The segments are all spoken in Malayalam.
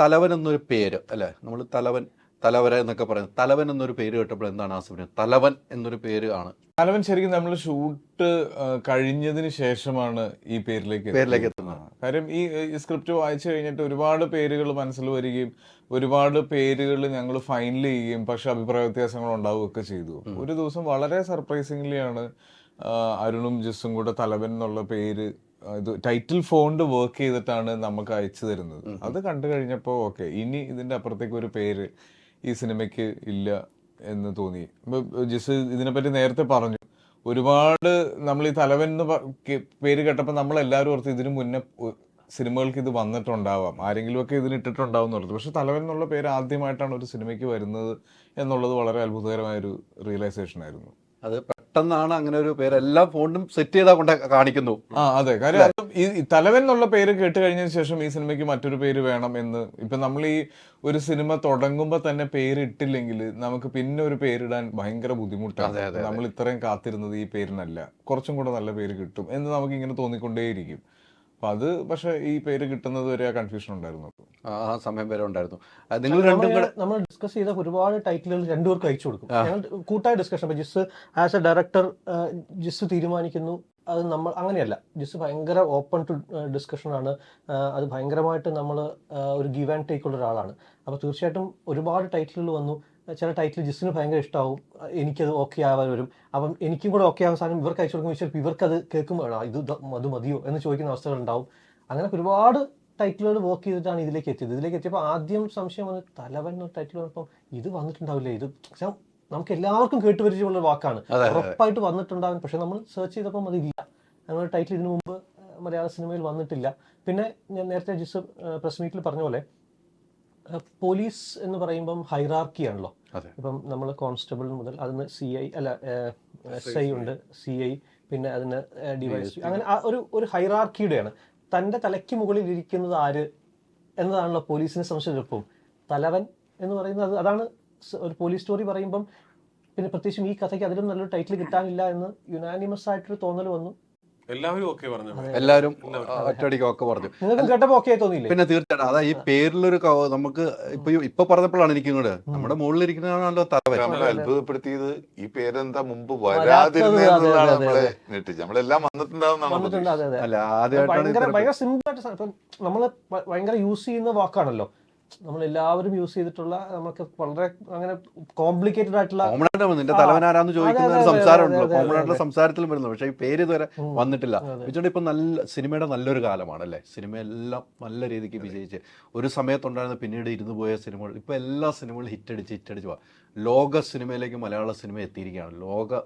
തലവൻ എന്നൊരു പേര് അല്ലേ? നമ്മൾ തലവൻ തലവര എന്നൊക്കെ പറയുന്നത്. തലവൻ എന്നൊരു പേര് കേട്ടപ്പോൾ എന്താണ് ആസിഫിന്? തലവൻ എന്നൊരു പേര് ആണ്. തലവൻ ശരിക്കും നമ്മൾ ഷൂട്ട് കഴിഞ്ഞതിന് ശേഷമാണ് ഈ പേരിലേക്ക്. പേരിലേക്ക് എത്തുന്നത്. കാര്യം ഈ സ്ക്രിപ്റ്റ് വായിച്ചു കഴിഞ്ഞിട്ട് ഒരുപാട് പേരുകൾ മനസ്സിൽ വരികയും ഒരുപാട് പേരുകൾ ഞങ്ങൾ ഫൈനൽ ചെയ്യുകയും പക്ഷെ അഭിപ്രായ വ്യത്യാസങ്ങൾ ഉണ്ടാവുകയൊക്കെ ചെയ്തു. ഒരു ദിവസം വളരെ സർപ്രൈസിംഗ്ലിയാണ് അരുണും ജിസും കൂടെ തലവൻ എന്നുള്ള പേര് ഇത് ടൈറ്റിൽ ഫോണ്ട് വർക്ക് ചെയ്തിട്ടാണ് നമുക്ക് അയച്ചു തരുന്നത്. അത് കണ്ടു കഴിഞ്ഞപ്പോൾ ഓക്കെ ഇനി ഇതിന്റെ അപ്പുറത്തേക്ക് ഒരു പേര് ഈ സിനിമയ്ക്ക് ഇല്ല എന്ന് തോന്നി. ജിസ് ഇതിനെപ്പറ്റി നേരത്തെ പറഞ്ഞു. ഒരുപാട് നമ്മൾ ഈ തലവൻ എന്ന് പേര് കേട്ടപ്പോൾ നമ്മൾ എല്ലാവരും ഓർത്ത് ഇതിനു മുന്നേ സിനിമകൾക്ക് ഇത് വന്നിട്ടുണ്ടാവാം. ആരെങ്കിലുമൊക്കെ ഇതിന് ഇട്ടിട്ടുണ്ടാവും എന്ന് ഓർത്തു. പക്ഷെ തലവൻ എന്നുള്ള പേര് ആദ്യമായിട്ടാണ് ഒരു സിനിമയ്ക്ക് വരുന്നത് എന്നുള്ളത് വളരെ അത്ഭുതകരമായ ഒരു റിയലൈസേഷൻ ആയിരുന്നു. അത് പെട്ടെന്നാണ് അങ്ങനെ ഒരു പേര് എല്ലാ ഫോണ്ടും സെറ്റ് ചെയ്താ കൊണ്ട് കാണിക്കുന്നു. ആ അതെ. കാര്യം ഈ തലവൻ എന്നുള്ള പേര് കേട്ട് കഴിഞ്ഞതിന് ശേഷം ഈ സിനിമയ്ക്ക് മറ്റൊരു പേര് വേണം എന്ന്. ഇപ്പൊ നമ്മൾ ഈ ഒരു സിനിമ തുടങ്ങുമ്പോൾ തന്നെ പേരിട്ടില്ലെങ്കിൽ നമുക്ക് പിന്നെ ഒരു പേരിടാൻ ഭയങ്കര ബുദ്ധിമുട്ടാണ്. അതെ, അതെ, നമ്മൾ ഇത്രയും കാത്തിരുന്നത് ഈ പേരിനല്ല. കുറച്ചും കൂടെ നല്ല പേര് കിട്ടും എന്ന് നമുക്ക് ഇങ്ങനെ തോന്നിക്കൊണ്ടേയിരിക്കും. അപ്പൊ അത് പക്ഷെ ഈ പേര് കിട്ടുന്നത് വരെ ആ കൺഫ്യൂഷൻ ഉണ്ടായിരുന്നു. ആ സമയം വരെ ഉണ്ടായിരുന്നു. നിങ്ങൾ രണ്ടും കൂടെ നമ്മൾ ഡിസ്കസ് ചെയ്ത ഒരുപാട് ടൈറ്റിലുകൾ രണ്ടുപേർക്ക് അയച്ചു കൊടുക്കും. ഞങ്ങൾ കൂട്ടായ ഡിസ്കഷൻ അപ്പൊ ജിസ് ആസ് എ ഡയറക്ടർ ജിസ് തീരുമാനിക്കുന്നു. അത് നമ്മൾ അങ്ങനെയല്ല. ജിസ് ഭയങ്കര ഓപ്പൺ ടു ഡിസ്കഷൻ ആണ്. അത് ഭയങ്കരമായിട്ട് നമ്മൾ ഒരു ഗിവ് ആൻഡ് ടേക്ക് ഉള്ള ഒരാളാണ്. അപ്പോൾ തീർച്ചയായിട്ടും ഒരുപാട് ടൈറ്റിലുകൾ വന്നു. ചില ടൈറ്റിൽ ജിസ്സിന് ഭയങ്കര ഇഷ്ടമാവും എനിക്കത് ഓക്കെ ആവാൻ വരും. അപ്പം എനിക്കും കൂടെ ഓക്കെ ആവാൻ സാധനം ഇവർക്ക് അയച്ചു കൊടുക്കുമ്പോൾ ചിലപ്പോൾ ഇവർക്കത് കേൾക്കുമ്പോൾ "ആ, ഇത് അത് മതിയോ? എന്ന് ചോദിക്കുന്ന അവസ്ഥകൾ ഉണ്ടാവും. അങ്ങനെ ഒരുപാട് ടൈറ്റിലുകൾ വർക്ക് ചെയ്തിട്ടാണ് ഇതിലേക്ക് എത്തിയത്. ഇതിലേക്ക് എത്തിയപ്പോൾ ആദ്യം സംശയം വന്ന് തലവൻ എന്ന ടൈറ്റിൽ വന്നപ്പോൾ ഇത് വന്നിട്ടുണ്ടാവില്ലേ? ഇത് നമുക്ക് എല്ലാവർക്കും കേട്ടുപരിചയമുള്ള ഒരു വാക്കാണ്. ഉറപ്പായിട്ട് വന്നിട്ടുണ്ടാവും പക്ഷെ നമ്മൾ സെർച്ച് ചെയ്തപ്പോൾ അതില്ല. അങ്ങനെ ടൈറ്റിൽ ഇതിനു മുമ്പ് മലയാള സിനിമയിൽ വന്നിട്ടില്ല. പിന്നെ ഞാൻ നേരത്തെ ജിസ് പ്രസ് മീറ്റിൽ പറഞ്ഞ പോലെ പോലീസ് എന്ന് പറയുമ്പം ഹൈറാർക്കി ആണല്ലോ. ഇപ്പം നമ്മൾ കോൺസ്റ്റബിൾ മുതൽ അതിന് സി ഐ അല്ല എസ് ഐ ഉണ്ട്. സി ഐ പിന്നെ അതിന് ഡിവൈസ് അങ്ങനെ ആ ഒരു ഒരു ഹൈറാർക്കിയുടെയാണ്. തന്റെ തലയ്ക്ക് മുകളിൽ ഇരിക്കുന്നത് ആര് എന്നതാണല്ലോ പോലീസിനെ സംബന്ധിച്ചിടപ്പം തലവൻ എന്ന് പറയുന്നത് അതാണ് ഒരു പോലീസ് സ്റ്റോറി പറയുമ്പം പിന്നെ പ്രത്യേകിച്ചും ഈ കഥയ്ക്ക് അതിലും നല്ലൊരു ടൈറ്റിൽ കിട്ടാനില്ല എന്ന് യുനാനിമസ് ആയിട്ടൊരു തോന്നൽ വന്നു. എല്ലാവരും ഓക്കെ പറഞ്ഞു എല്ലാവരും ഒറ്റയടിക്ക് ഒക്കെ പറഞ്ഞു. ഓക്കെ തോന്നിയില്ലേ? പിന്നെ തീർച്ചയായിട്ടും. അതാ ഈ പേരിലൊരു നമുക്ക് ഇപ്പൊ ഇപ്പൊ പറഞ്ഞപ്പോഴാണ് എനിക്ക് ഇങ്ങോട്ട് നമ്മുടെ മുകളിലിരിക്കുന്നതാണല്ലോ തലവൻ നമ്മളെ അത്ഭുതപ്പെടുത്തിയത് ഈ പേരെന്താ മുമ്പ് വരാതിരുന്നതാണ് നമ്മളെ ഞെട്ടിച്ച് നമ്മളെല്ലാം വന്നിട്ടുണ്ടാവുന്നതാണ് അല്ല ആദ്യമായിട്ടാണ് ഭയങ്കര സിമ്പിൾ ആയിട്ട് നമ്മൾ ഭയങ്കര യൂസ് ചെയ്യുന്ന വാക്കാണല്ലോ. നമ്മൾ എല്ലാവരും യൂസ് ചെയ്തിട്ടുള്ള നമുക്ക് വളരെ അങ്ങനെ കോംപ്ലിക്കേറ്റഡ് ആയിട്ടുള്ള നിന്റെ ചോദിക്കുന്ന ഒരു സംസാരമുണ്ടല്ലോ സംസാരം അതെ, കോമൺ ആയിട്ടുള്ള അതെ. വരുന്നു. പക്ഷേ ഈ പേര് ഇതുവരെ വന്നിട്ടില്ല. ഇപ്പം ഇപ്പൊ നല്ല സിനിമയുടെ നല്ലൊരു കാലമാണ് അല്ലേ സിനിമ എല്ലാം നല്ല രീതിക്ക് വിജയിച്ച്. ഒരു സമയത്തുണ്ടായിരുന്ന പിന്നീട് ഇരുന്ന് പോയ സിനിമകൾ ഇപ്പൊ എല്ലാ സിനിമകളും ഹിറ്റടിച്ച് ഹിറ്റടിച്ച് പോവാ. ലോക സിനിമയിലേക്ക് മലയാള സിനിമ എത്തിയിരിക്കുകയാണ്. ലോക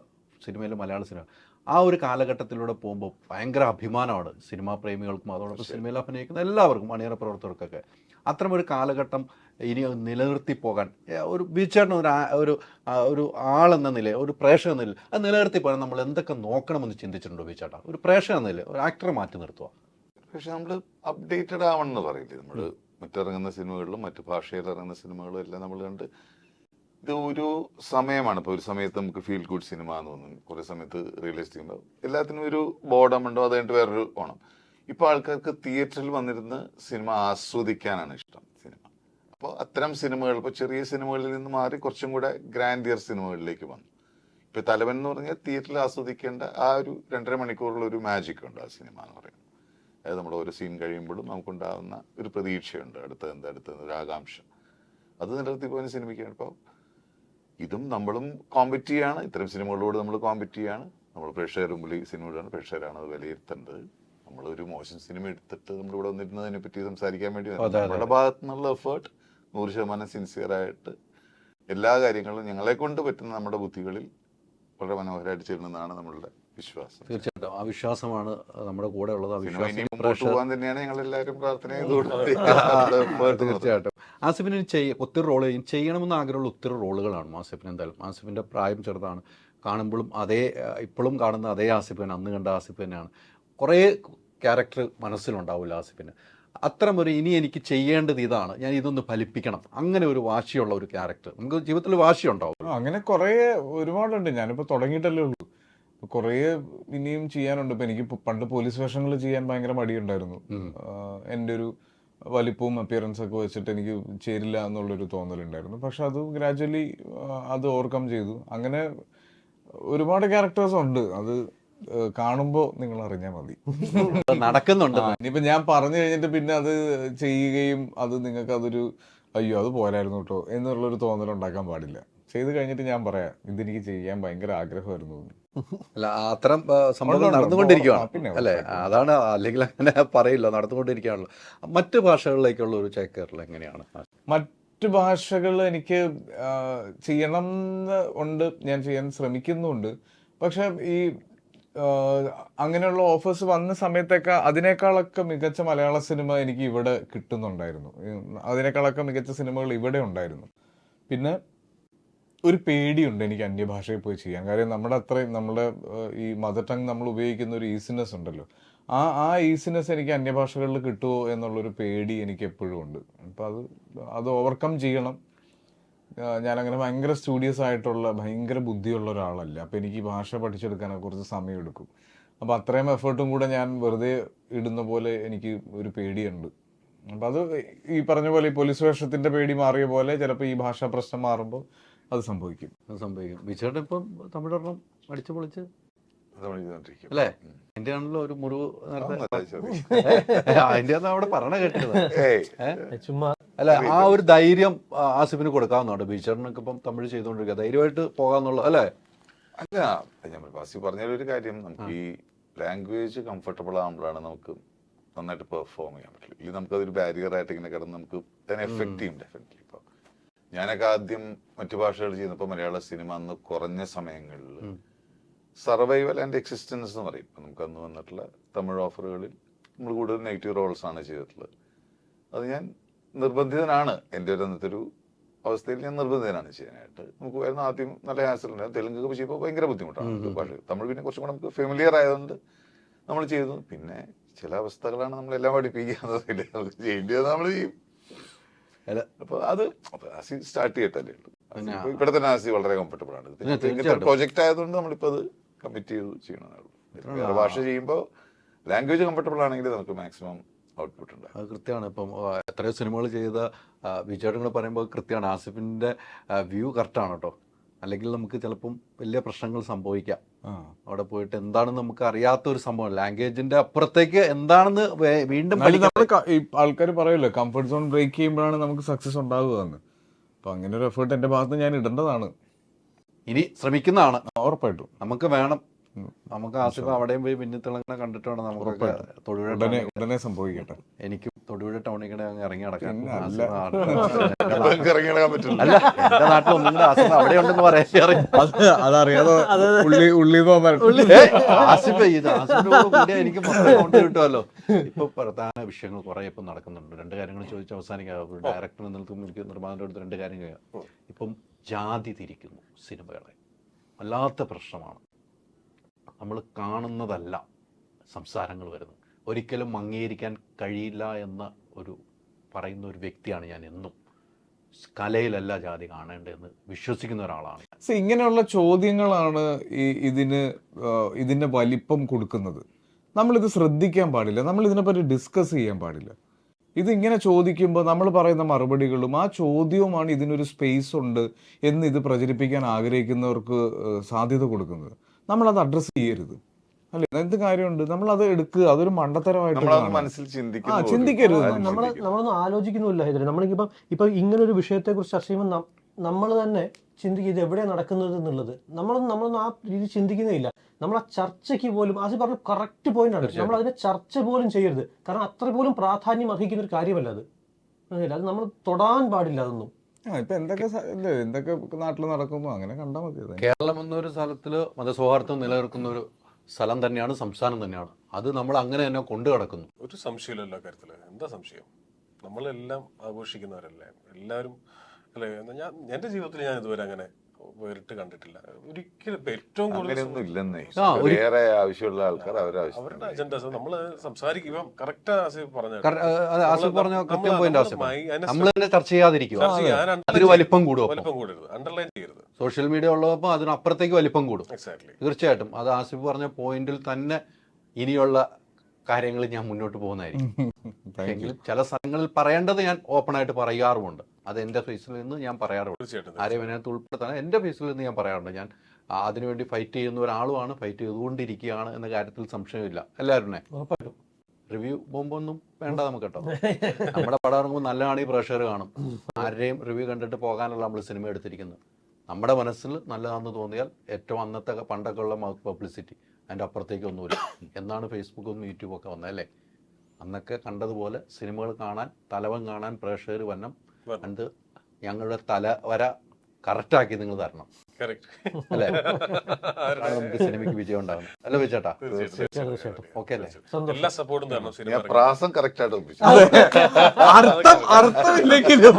സിനിമയിൽ മലയാള സിനിമ. ആ ഒരു കാലഘട്ടത്തിലൂടെ പോകുമ്പോൾ ഭയങ്കര അഭിമാനമാണ് സിനിമാ പ്രേമികൾക്കും അതോടൊപ്പം സിനിമയിൽ അഭിനയിക്കുന്ന എല്ലാവർക്കും അണിയറ പ്രവർത്തകർക്കൊക്കെ. അത്തരമൊരു കാലഘട്ടം ഇനി നിലനിർത്തി പോകാൻ ഒരു ബീച്ചേട്ടൻ ഒരു ഒരു ഒരു ആളെന്ന നില ഒരു പ്രേക്ഷക നില അത് നിലനിർത്തി പോകാൻ നമ്മൾ എന്തൊക്കെ നോക്കണമെന്ന് ചിന്തിച്ചിട്ടുണ്ടോ ബീച്ചേട്ടാ ഒരു പ്രേക്ഷക നില ഒരു ആക്ടറെ മാറ്റി നിർത്തുക പക്ഷെ നമ്മൾ അപ്ഡേറ്റഡ് ആവണം എന്ന് പറയില്ലേ? നമ്മൾ മറ്റിറങ്ങുന്ന സിനിമകളിലും മറ്റു ഭാഷയിൽ ഇറങ്ങുന്ന സിനിമകളും എല്ലാം നമ്മൾ കണ്ട് ഇത് ഒരു സമയമാണ്. ഇപ്പോൾ ഒരു സമയത്ത് നമുക്ക് ഫീൽ ഗുഡ് സിനിമ എന്ന് തോന്നുന്നു. കുറേ സമയത്ത് റിയലിസ്റ്റിക് ഉണ്ടാവും. എല്ലാത്തിനും ഒരു ബോർഡം ഉണ്ടോ? അത് കഴിഞ്ഞിട്ട് വേറൊരു ഓണം. ഇപ്പോൾ ആൾക്കാർക്ക് തിയേറ്ററിൽ വന്നിരുന്ന് സിനിമ ആസ്വദിക്കാനാണ് ഇഷ്ടം സിനിമ. അപ്പോൾ അത്തരം സിനിമകൾ ഇപ്പോൾ ചെറിയ സിനിമകളിൽ നിന്ന് മാറി കുറച്ചും കൂടെ ഗ്രാൻഡിയർ സിനിമകളിലേക്ക് വന്നു. ഇപ്പൊ തലവൻ എന്ന് പറഞ്ഞാൽ തിയേറ്ററിൽ ആസ്വദിക്കേണ്ട ആ ഒരു രണ്ടര മണിക്കൂറുള്ള ഒരു മാജിക് ഉണ്ട് ആ സിനിമ എന്ന് പറയുന്നത്. അതായത് നമ്മൾ ഓരോ സീൻ കഴിയുമ്പോഴും നമുക്കുണ്ടാകുന്ന ഒരു പ്രതീക്ഷയുണ്ട് അടുത്ത എന്താ അടുത്ത ഒരു ആകാംക്ഷ. അത് നിലനിർത്തി പോകുന്ന സിനിമയ്ക്കാണ്. ഇപ്പോൾ ഇതും നമ്മളും കോമ്പറ്റ് ചെയ്യാണ് ഇത്തരം സിനിമകളോട് നമ്മൾ കോമ്പറ്റ് ചെയ്യാണ്. നമ്മൾ പ്രേക്ഷകർ മുമ്പിൽ ഈ സിനിമകളാണ് പ്രേക്ഷകരാണ് അത് വിലയിരുത്തേണ്ടത്. നമ്മളൊരു മോശം സിനിമ എടുത്തിട്ട് നമ്മൾ ഇവിടെ വന്നിരുന്നതിനെ പറ്റി സംസാരിക്കാൻ വേണ്ടി. നമ്മുടെ ഭാഗത്തു നിന്നുള്ള എഫേർട്ട് നൂറ് ശതമാനം സിൻസിയറായിട്ട് എല്ലാ കാര്യങ്ങളും ഞങ്ങളെ കൊണ്ട് പറ്റുന്ന നമ്മുടെ ബുദ്ധികളിൽ വളരെ മനോഹരമായിട്ട് ചെയ്യുന്നതാണ് നമ്മളുടെ വിശ്വാസം. തീർച്ചയായിട്ടും. ആ വിശ്വാസമാണ് നമ്മുടെ കൂടെ ഉള്ളത്. പോകാൻ തന്നെയാണ് ഞങ്ങൾ എല്ലാവരും പ്രാർത്ഥന തീർച്ചയായിട്ടും. ആസിഫിന് ചെയ്യ ഒത്തിരി റോൾ ചെയ്യണമെന്ന് ആഗ്രഹമുള്ള ഒത്തിരി റോളുകളാണ് ആസിഫിന് എന്തായാലും. ആസിഫിന്റെ പ്രായം ചെറുതാണ്. കാണുമ്പോഴും അതേ ഇപ്പോഴും കാണുന്ന അതേ ആസിഫ് തന്നെ അന്ന് കണ്ട ആസിഫ് തന്നെയാണ്. കുറേ ക്യാരക്ടർ മനസ്സിലുണ്ടാവില്ല ആസിഫിന്. അത്തരമൊരു ഇനി എനിക്ക് ചെയ്യേണ്ടത് ഇതാണ്. ഞാൻ ഇതൊന്ന് ഫലിപ്പിക്കണം. അങ്ങനെ ഒരു വാശിയുള്ള ഒരു ക്യാരക്ടർ നമുക്ക് ജീവിതത്തിൽ വാശിയുണ്ടാവും അങ്ങനെ കുറേ ഒരുപാടുണ്ട്. ഞാനിപ്പോൾ തുടങ്ങിയിട്ടല്ലേ ഉള്ളൂ. കുറേ ഇനിയും ചെയ്യാനുണ്ട്. ഇപ്പൊ എനിക്ക് പണ്ട് പോലീസ് വേഷങ്ങൾ ചെയ്യാൻ ഭയങ്കര മടിയുണ്ടായിരുന്നു. എന്റെ ഒരു വലിപ്പവും അപ്പിയറൻസ് ഒക്കെ വെച്ചിട്ട് എനിക്ക് ചേരില്ല എന്നുള്ളൊരു തോന്നലുണ്ടായിരുന്നു. പക്ഷെ അത് ഗ്രാജ്വലി അത് ഓവർകം ചെയ്തു. അങ്ങനെ ഒരുപാട് ക്യാരക്ടേഴ്സ് ഉണ്ട്. അത് കാണുമ്പോൾ നിങ്ങൾ അറിഞ്ഞാൽ മതി. നടക്കുന്നുണ്ട്. ഇനിയിപ്പോ ഞാൻ പറഞ്ഞു കഴിഞ്ഞിട്ട് പിന്നെ അത് ചെയ്യുകയും അത് നിങ്ങൾക്ക് അതൊരു അയ്യോ അത് പോരായിരുന്നു കേട്ടോ എന്നുള്ളൊരു തോന്നൽ ഉണ്ടാക്കാൻ പാടില്ല. ചെയ്ത് കഴിഞ്ഞിട്ട് ഞാൻ പറയാം ഇതെനിക്ക് ചെയ്യാൻ ഭയങ്കര ആഗ്രഹമായിരുന്നു. അല്ല അത്തരം സംഭവം നടന്നുകൊണ്ടിരിക്കുകയാണ് അല്ലെ? അതാണ് അല്ലെങ്കിൽ അങ്ങനെ പറയില്ല നടന്നുകൊണ്ടിരിക്കുകയാണല്ലോ മറ്റു ഭാഷകളിലേക്കുള്ള ഒരു ചേക്കേറൽ എങ്ങനെയാണ്? മറ്റു ഭാഷകൾ എനിക്ക് ചെയ്യണം എന്ന് ഉണ്ട് ഞാൻ ചെയ്യാൻ ശ്രമിക്കുന്നുണ്ട്. പക്ഷെ ഈ അങ്ങനെയുള്ള ഓഫേഴ്സ് വന്ന സമയത്തൊക്കെ അതിനേക്കാളൊക്കെ മികച്ച മലയാള സിനിമ എനിക്ക് ഇവിടെ കിട്ടുന്നുണ്ടായിരുന്നു. അതിനേക്കാളൊക്കെ മികച്ച സിനിമകൾ ഇവിടെ ഉണ്ടായിരുന്നു. പിന്നെ ഒരു പേടിയുണ്ട് എനിക്ക് അന്യഭാഷയിൽ പോയി ചെയ്യാൻ. കാര്യം നമ്മുടെ അത്രയും നമ്മുടെ ഈ മദർ ടങ് നമ്മൾ ഉപയോഗിക്കുന്ന ഒരു ഈസിനെസ് ഉണ്ടല്ലോ. ആ ആ ഈസിനെസ് എനിക്ക് അന്യഭാഷകളിൽ കിട്ടുമോ എന്നുള്ളൊരു പേടി എനിക്ക് എപ്പോഴും ഉണ്ട്. അപ്പം അത് അത് ഓവർകം ചെയ്യണം. ഞാനങ്ങനെ ഭയങ്കര സ്റ്റുഡിയസ് ആയിട്ടുള്ള ഭയങ്കര ബുദ്ധിയുള്ള ഒരാളല്ല. അപ്പോൾ എനിക്ക് ഈ ഭാഷ പഠിച്ചെടുക്കാനൊക്കെ കുറച്ച് സമയമെടുക്കും. അപ്പം അത്രയും എഫേർട്ടും കൂടെ ഞാൻ വെറുതെ ഇടുന്ന പോലെ എനിക്ക് ഒരു പേടിയുണ്ട്. അപ്പം അത് ഈ പറഞ്ഞ പോലെ ഈ പോലീസ് വേഷത്തിന്റെ പേടി മാറിയ പോലെ ചിലപ്പോൾ ഈ ഭാഷാ പ്രശ്നം മാറുമ്പോൾ അത് സംഭവിക്കും. അത് സംഭവിക്കും. വിജയേട്ടൻ ഇപ്പം തമിഴൊരെണ്ണം അടിച്ചു പൊളിച്ച് അല്ലേ? എന്റെ ആണല്ലോ ഒരു മുറിവ്. അതിന്റെ അവിടെ പറഞ്ഞ കേട്ടത് ചുമ്മാ അല്ല ആ ഒരു ധൈര്യം ആസിഫിന് കൊടുക്കാവുന്നതാണ്. ബീച്ചറിനൊക്കെ ഇപ്പം തമിഴ് ചെയ്തുകൊണ്ടിരിക്കുക. ധൈര്യമായിട്ട് പോകാന്നുള്ള അല്ലേ? അല്ല ഞാൻ ആസിഫ് പറഞ്ഞ ഒരു കാര്യം. നമുക്ക് ഈ ലാംഗ്വേജ് കംഫർട്ടബിൾ ആകുമ്പോഴാണ് നമുക്ക് നന്നായിട്ട് പെർഫോം ചെയ്യാൻ പറ്റില്ല ഇല്ലെങ്കിൽ നമുക്ക് അതൊരു ബാരിയർ ആയിട്ട് ഇങ്ങനെ കിടന്ന് നമുക്ക് അതിനെ എഫക്റ്റ് ചെയ്യും ഡെഫിനറ്റ്ലി ഇപ്പോൾ ഞാനൊക്കെ ആദ്യം മറ്റു ഭാഷകൾ ചെയ്യുന്നപ്പോൾ മലയാള സിനിമ അന്ന് കുറഞ്ഞ സമയങ്ങളിൽ സർവൈവൽ ആൻഡ് എക്സിസ്റ്റൻസ് എന്ന് പറയും. ഇപ്പം നമുക്ക് അന്ന് വന്നിട്ടുള്ള തമിഴ് ഓഫറുകളിൽ നമ്മൾ കൂടുതൽ നെഗറ്റീവ് റോൾസ് ആണ് ചെയ്തിട്ടുള്ളത്. അത് ഞാൻ നിർബന്ധിതനാണ്. എന്റെ ഒരു അന്നത്തെ ഒരു അവസ്ഥയിൽ ഞാൻ നിർബന്ധിതനാണ് ചെയ്യാനായിട്ട്. നമുക്ക് വരുന്ന ആദ്യം നല്ല ഹാസൽ ഉണ്ടായിരുന്നു തെലുങ്ക് ചെയ്യുമ്പോൾ ഭയങ്കര ബുദ്ധിമുട്ടാണ്. ഭാഷ തമിഴ് പിന്നെ കുറച്ചും കൂടെ നമുക്ക് ഫെമിലിയർ ആയതുകൊണ്ട് നമ്മൾ ചെയ്തു പിന്നെ ചില അവസ്ഥകളാണ് നമ്മളെല്ലാം നമുക്ക് ചെയ്യേണ്ടത്. നമ്മൾ ചെയ്യും. അപ്പൊ അത് ആസി സ്റ്റാർട്ട് ചെയ്തിട്ടല്ലേ ഉള്ളൂ. ഇവിടെ തന്നെ ആസി വളരെ കംഫർട്ടബിൾ ആണ്. പ്രോജക്റ്റ് ആയതുകൊണ്ട് നമ്മളിപ്പോ അത് കമ്മിറ്റ് ചെയ്ത് ചെയ്യണമെന്നേ ഉള്ളൂ. ഭാഷ ചെയ്യുമ്പോൾ ലാംഗ്വേജ് കംഫർട്ടബിൾ ആണെങ്കിൽ നമുക്ക് മാക്സിമം ഔട്ട്പുട്ട് ഉണ്ട് അത് കൃത്യമാണ്. ഇപ്പം എത്രയോ സിനിമകൾ ചെയ്ത വിജയേട്ടൻ കൂടെ പറയുമ്പോൾ കൃത്യമാണ്. ആസിഫിന്റെ വ്യൂ കറക്റ്റാണ് കേട്ടോ. അല്ലെങ്കിൽ നമുക്ക് ചിലപ്പം വലിയ പ്രശ്നങ്ങൾ സംഭവിക്കാം. അവിടെ പോയിട്ട് എന്താണെന്ന് നമുക്ക് അറിയാത്ത ഒരു സംഭവം. ലാംഗ്വേജിന്റെ അപ്പുറത്തേക്ക് എന്താണെന്ന് വീണ്ടും ആൾക്കാർ പറയുമല്ലോ കംഫർട്ട് സോൺ ബ്രേക്ക് ചെയ്യുമ്പോഴാണ് നമുക്ക് സക്സസ് ഉണ്ടാവുക എന്ന് അപ്പൊ അങ്ങനെ ഒരു എഫേർട്ട് എന്റെ ഭാഗത്ത് ഞാൻ ഇടേണ്ടതാണ്. ഇനി ശ്രമിക്കുന്നതാണ്. ഉറപ്പായിട്ടും. നമുക്ക് വേണം നമുക്ക് ആസിഫ് അവിടെയും പോയി മിന്നിത്തിളങ്ങനെ കണ്ടിട്ട് വേണം നമുക്ക് തൊടുപുഴ ഉടനെ ഉടനെ സംഭവിക്കട്ടെ. എനിക്ക് തൊടുപുഴ ടൗണിൽ കൂടെ അങ്ങ് ഇറങ്ങി നടക്കാം. അല്ല. എന്റെ നാട്ടിൽ- പറ്റില്ല. അല്ല നാട്ടിൽ ഒന്നും കൂടെ ആസിഫ് അവിടെ ഉണ്ടെന്ന് പറയാൻ അറിയാം അത് അതറിയാതെ ഉള്ളി ഉള്ളി തോന്നാൻ ഏയ്, ആസിഫ് ഇത് ആസിഫിനോട് കൂടി എനിക്ക് മൊത്തം കൗണ്ട് കിട്ടുമല്ലോ ഇപ്പൊ പ്രധാന വിഷയങ്ങൾ കുറെ ഇപ്പൊ നടക്കുന്നുണ്ട്. രണ്ട് കാര്യങ്ങൾ ചോദിച്ച് അവസാനിക്കാം. ഡയറക്ടർ നിൽക്കും എനിക്ക് നിർമ്മാണത്തിന്റെ അടുത്ത് രണ്ട് കാര്യം ചെയ്യാം ഇപ്പം ജാതി തിരിക്കുന്നു സിനിമകളെ. വല്ലാത്ത പ്രശ്നമാണ്. നമ്മൾ കാണുന്നതല്ല സംസാരങ്ങൾ വരുന്നത്. ഒരിക്കലും അംഗീകരിക്കാൻ കഴിയില്ല എന്ന ഒരു പറയുന്ന ഒരു വ്യക്തിയാണ് ഞാൻ എന്നും കലയിലല്ല ജാതി കാണേണ്ടതെന്ന് വിശ്വസിക്കുന്ന ഒരാളാണ് സോ ഇങ്ങനെയുള്ള ചോദ്യങ്ങളാണ് ഈ ഇതിന് ഇതിന്റെ വലിപ്പം കൊടുക്കുന്നത്. നമ്മളിത് ശ്രദ്ധിക്കാൻ പാടില്ല. നമ്മൾ ഇതിനെപ്പറ്റി ഡിസ്കസ് ചെയ്യാൻ പാടില്ല. ഇതിങ്ങനെ ചോദിക്കുമ്പോൾ നമ്മൾ പറയുന്ന മറുപടികളും ആ ചോദ്യവുമാണ് ഇതിനൊരു സ്പേസ് ഉണ്ട് എന്ന് ഇത് പ്രചരിപ്പിക്കാൻ ആഗ്രഹിക്കുന്നവർക്ക് സാധ്യത കൊടുക്കുന്നത്. നമ്മളത് അഡ്രസ്സ് ചെയ്യരുത്. അല്ലെ? എന്ത് കാര്യമുണ്ട്? നമ്മൾ അത് എടുക്കുക. അതൊരു മണ്ടത്തരമായിട്ട്. മനസ്സിൽ ആ ചിന്തിക്കരുത്. നമ്മൾ. നമ്മളൊന്നും ആലോചിക്കുന്നില്ല ഇതിൽ നമ്മളിപ്പം ഇപ്പൊ ഇങ്ങനെ ഒരു വിഷയത്തെ കുറിച്ച് ചർച്ച ചെയ്യുമ്പോൾ നമ്മൾ തന്നെ ചിന്തിക്കുക ഇത് എവിടെയാണ് നടക്കുന്നത് എന്നുള്ളത്. നമ്മളൊന്നും നമ്മളൊന്നും ആ രീതി ചിന്തിക്കുന്നേ ഇല്ല. നമ്മൾ ആ ചർച്ചയ്ക്ക് പോലും അത് പറഞ്ഞ കറക്റ്റ് പോയിന്റ് ആണ്. നമ്മൾ അതിനെ ചർച്ച പോലും ചെയ്യരുത്. കാരണം അത്ര പോലും പ്രാധാന്യം അർഹിക്കുന്ന ഒരു കാര്യമല്ല അത്? അത് നമ്മൾ തൊടാൻ പാടില്ല അതൊന്നും. ഇപ്പൊ എന്തൊക്കെ എന്തൊക്കെ നാട്ടിൽ നടക്കുന്നു അങ്ങനെ കണ്ടാൽ മതി. കേരളം എന്നൊരു സ്ഥലത്തിൽ മതസൗഹാർദ്ദം നിലനിൽക്കുന്ന ഒരു സ്ഥലം തന്നെയാണ് സംസ്ഥാനം തന്നെയാണ്. അത് നമ്മൾ അങ്ങനെ തന്നെ കൊണ്ടു കിടക്കുന്നു ഒരു സംശയമില്ലല്ലോ കാര്യത്തിൽ. എന്താ സംശയം? നമ്മളെല്ലാം ആഘോഷിക്കുന്നവരല്ലേ? എല്ലാവരും അല്ലെ? ഞാൻ എന്റെ ജീവിതത്തിൽ ഞാൻ ഇതുവരെ അങ്ങനെ വേറിട്ട് കണ്ടിട്ടില്ല. ഒരിക്കലും ഏറ്റവും കൂടുതൽ ഇല്ലെന്നേ. ആവശ്യമുള്ള ആൾക്കാർ അവരെ അവരുടെ അജണ്ടസ് നമ്മൾ സംസാരിക്കും. ഇപ്പം കറക്റ്റ് ആസിഫ് പറഞ്ഞു നമ്മൾ തന്നെ ചർച്ച ചെയ്യാതിരിക്കും വലിപ്പം കൂടും വലിപ്പം കൂടരുത്. അണ്ടർലൈൻ ചെയ്യരുത്. സോഷ്യൽ മീഡിയ ഉള്ളപ്പോൾ അതിനപ്പുറത്തേക്ക് വലിപ്പം കൂടും. എക്സാക്ട്ലി തീർച്ചയായിട്ടും. അത് ആസിഫ് പറഞ്ഞ പോയിന്റിൽ തന്നെ ഇനിയുള്ള കാര്യങ്ങൾ ഞാൻ മുന്നോട്ട് പോകുന്നതായിരിക്കും. എങ്കിലും ചില സ്ഥലങ്ങളിൽ പറയേണ്ടത് ഞാൻ ഓപ്പണായിട്ട് പറയാറുമുണ്ട്. അത് എന്റെ ഫേസിൽ നിന്ന് ഞാൻ പറയാറുണ്ട് തീർച്ചയായിട്ടും ആരെയും അതിനകത്ത് ഉൾപ്പെടുത്താൻ എന്റെ ഫേസിൽ നിന്ന് ഞാൻ പറയാറുണ്ട്. ഞാൻ അതിനുവേണ്ടി ഫൈറ്റ് ചെയ്യുന്ന ഒരാളുമാണ് ഫൈറ്റ് ചെയ്തുകൊണ്ടിരിക്കുകയാണ് എന്ന കാര്യത്തിൽ സംശയമില്ല. എല്ലാവരും റിവ്യൂ പോകുമ്പോൾ വേണ്ട നമുക്ക് കേട്ടോ. നമ്മുടെ പടം ഇറങ്ങുമ്പോൾ നല്ലതാണ് ഈ പ്രഷർ കാണും. ആരുടെയും റിവ്യൂ കണ്ടിട്ട് പോകാനല്ല നമ്മൾ സിനിമ എടുത്തിരിക്കുന്നത്. നമ്മുടെ മനസ്സിൽ നല്ലതാണെന്ന് തോന്നിയാൽ ഏറ്റവും അന്നത്തെ പണ്ടൊക്കെ ഉള്ള മൗത്ത് പബ്ലിസിറ്റി അതിന്റെ അപ്പുറത്തേക്കൊന്നുമില്ല. എന്നാണ് ഫേസ്ബുക്കും യൂട്യൂബും ഒക്കെ വന്നത് അല്ലേ? അന്നൊക്കെ കണ്ടതുപോലെ സിനിമകൾ കാണാൻ തലവൻ കാണാൻ പ്രേക്ഷകർ വന്നം. കണ്ട് ഞങ്ങളുടെ തല വര കറക്റ്റാക്കി നിങ്ങൾ തരണം. അല്ലേ? അതാണ് നമുക്ക് സിനിമയ്ക്ക് വിജയം ഉണ്ടാകുന്നത് അല്ലേ വിചേട്ടാ തീർച്ചയായിട്ടും ഓക്കെ അല്ലേ? സന്തോഷം. എല്ലാ സപ്പോർട്ടും തരണം സിനിമ ഞാൻ പ്രാസം കറക്റ്റ് ആയിട്ട് ഒപ്പിച്ചു. അർത്ഥം അർത്ഥമില്ലെങ്കിലും.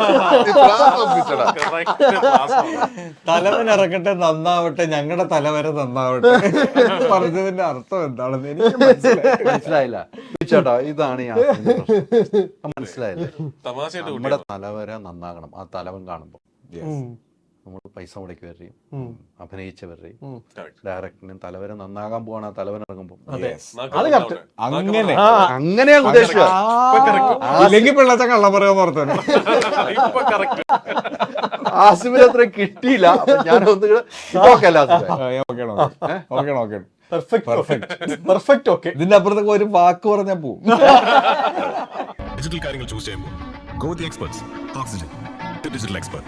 ഈ പ്രാസം ഒപ്പിച്ചടാ. തലവൻ ഇറക്കട്ടെ നന്നാവട്ടെ. ഞങ്ങളുടെ തലവര നന്നാവട്ടെ. പറഞ്ഞതിന്റെ അർത്ഥം എന്താണെന്ന് എനിക്ക് മനസ്സിലായി മനസ്സിലായില്ല. ചേട്ടാ ഇതാണ് ഈ മനസ്സിലായില്ല? നമ്മുടെ തലവര നന്നാകണം. ആ തലവൻ കാണുമ്പോൾ ഉം. നമ്മൾ പൈസ മുടക്കിയവരെയും അഭിനയിച്ചവരുടെയും ഡയറക്ടറിനും തലവരെ നന്നാകാൻ പോവാണ് ആ തലവൻ ഇറങ്ങുമ്പോൾ അങ്ങനെ. ആ, അങ്ങനെയാ ഉദ്ദേശിച്ചത്. ഇല്ലെങ്കിൽ പിള്ളച്ച കള്ളം പറയാൻ പുറത്തു ഇപ്പൊ കറക്റ്റ് ആസിമിന് അത്ര കിട്ടിയില്ല. ഞാൻ ഒന്ന് ഓക്കെ അല്ല ആസിഫേ. Okay okay okay perfect perfect okay ഇതിന്റെ അപ്പുറത്തൊക്കെ ഒരു വാക്ക് പറഞ്ഞാൽ പോവും. ഡിജിറ്റൽ കാര്യങ്ങൾ ചൂസ് ചെയ്യുമ്പോൾ go the experts oxygen digital expert